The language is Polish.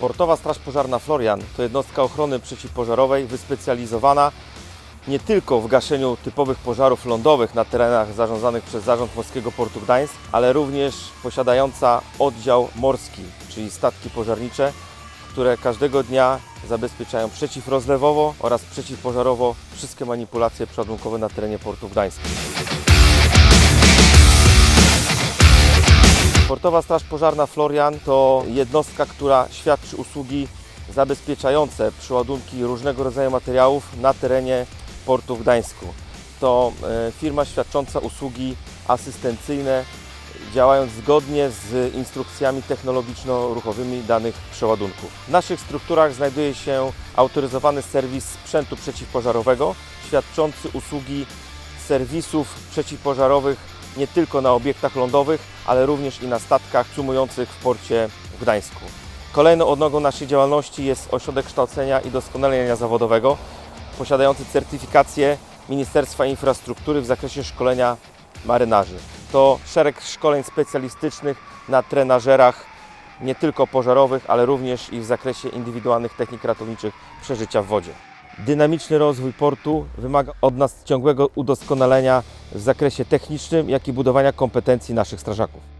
Portowa Straż Pożarna Florian to jednostka ochrony przeciwpożarowej wyspecjalizowana nie tylko w gaszeniu typowych pożarów lądowych na terenach zarządzanych przez Zarząd Morskiego Portu Gdańsk, ale również posiadająca oddział morski, czyli statki pożarnicze, które każdego dnia zabezpieczają przeciwrozlewowo oraz przeciwpożarowo wszystkie manipulacje przeładunkowe na terenie Portu Gdańska. Portowa Straż Pożarna Florian to jednostka, która świadczy usługi zabezpieczające przeładunki różnego rodzaju materiałów na terenie portu w Gdańsku. To e, firma świadcząca usługi asystencyjne, działając zgodnie z instrukcjami technologiczno-ruchowymi danych przeładunków. W naszych strukturach znajduje się autoryzowany serwis sprzętu przeciwpożarowego, świadczący usługi serwisów przeciwpożarowych nie tylko na obiektach lądowych, ale również i na statkach sumujących w porcie w Gdańsku. Kolejną odnogą naszej działalności jest Ośrodek Kształcenia i Doskonalenia Zawodowego, posiadający certyfikację Ministerstwa Infrastruktury w zakresie szkolenia marynarzy. To szereg szkoleń specjalistycznych na trenażerach nie tylko pożarowych, ale również i w zakresie indywidualnych technik ratowniczych przeżycia w wodzie. Dynamiczny rozwój portu wymaga od nas ciągłego udoskonalenia w zakresie technicznym, jak i budowania kompetencji naszych strażaków.